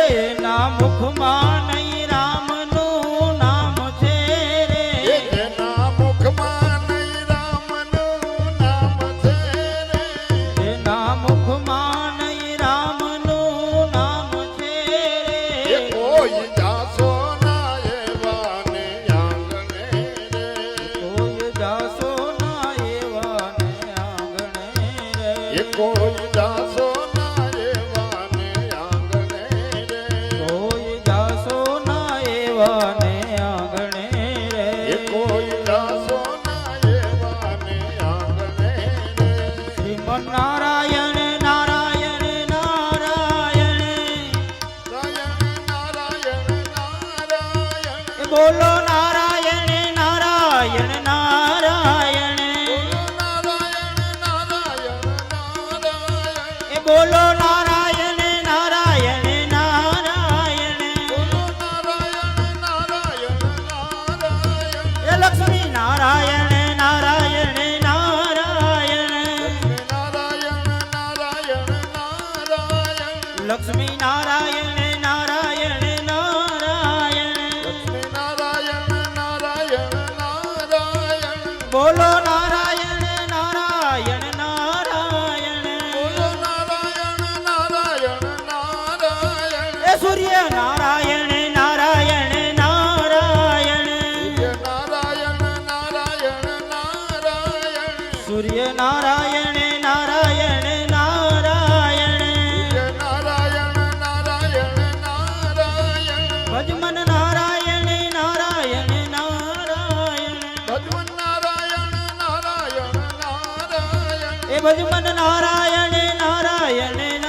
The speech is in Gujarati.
એના મુખમાં નહીં રામનું નામ છે રે. એ જેના મુખમાં નહીં રામનું નામ છે રે. એના મુખમાં નહીં રામનું નામ છે એ રે કોઈ જાસો ના એવાને આંગણે રે. કોઈ જાશો ના એવાને આંગણે રે. કોઈ જાસો નારાયણ નારાયણ નારાયણ. બોલો નારાયણ નારાયણ નારાયણ. બોલો નારાયણ નારાયણ નારાયણ. લક્ષ્મી નારાયણ. લક્ષ્મી નારાયણ નારાયણ નારાયણ. લક્ષ્મી નારાયણ નારાયણ. નારાયણ બોલો નારાયણ નારાયણ નારાયણ. બોલો નારાયણ નારાયણ નારાયણ. એ સૂર્ય નારાયણ નારાયણ નારાયણ. સૂર્ય નારાયણ નારાયણ. નારાયણ સૂર્ય નારાયણ નારાયણ ભજ મન નારાયણ નારાયણ